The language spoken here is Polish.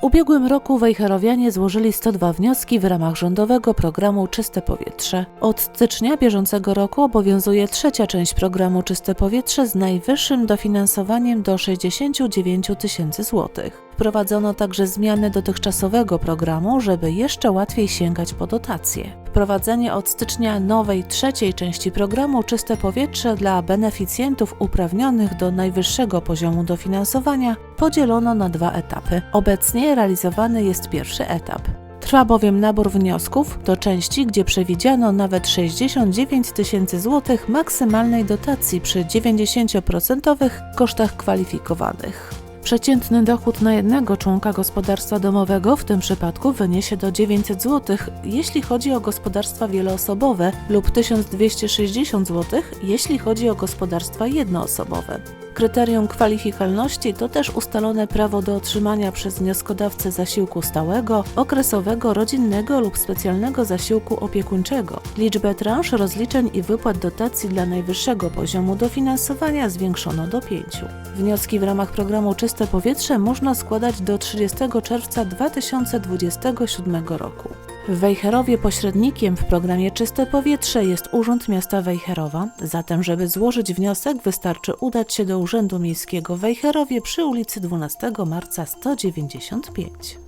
W ubiegłym roku wejherowianie złożyli 102 wnioski w ramach rządowego programu Czyste Powietrze. Od stycznia bieżącego roku obowiązuje trzecia część programu Czyste Powietrze z najwyższym dofinansowaniem do 69 tysięcy złotych. Wprowadzono także zmiany dotychczasowego programu, żeby jeszcze łatwiej sięgać po dotacje. Wprowadzenie od stycznia nowej trzeciej części programu Czyste Powietrze dla beneficjentów uprawnionych do najwyższego poziomu dofinansowania podzielono na dwa etapy. Obecnie realizowany jest pierwszy etap. Trwa bowiem nabór wniosków do części, gdzie przewidziano nawet 69 tysięcy złotych maksymalnej dotacji przy 90% kosztach kwalifikowanych. Przeciętny dochód na jednego członka gospodarstwa domowego w tym przypadku wyniesie do 900 zł, jeśli chodzi o gospodarstwa wieloosobowe lub 1260 zł, jeśli chodzi o gospodarstwa jednoosobowe. Kryterium kwalifikalności to też ustalone prawo do otrzymania przez wnioskodawcę zasiłku stałego, okresowego, rodzinnego lub specjalnego zasiłku opiekuńczego. Liczbę transz rozliczeń i wypłat dotacji dla najwyższego poziomu dofinansowania zwiększono do pięciu. Wnioski w ramach programu Czyste Powietrze można składać do 30 czerwca 2027 roku. W Wejherowie pośrednikiem w programie Czyste Powietrze jest Urząd Miasta Wejherowa, zatem żeby złożyć wniosek wystarczy udać się do Urzędu Miejskiego w Wejherowie przy ulicy 12 marca 195.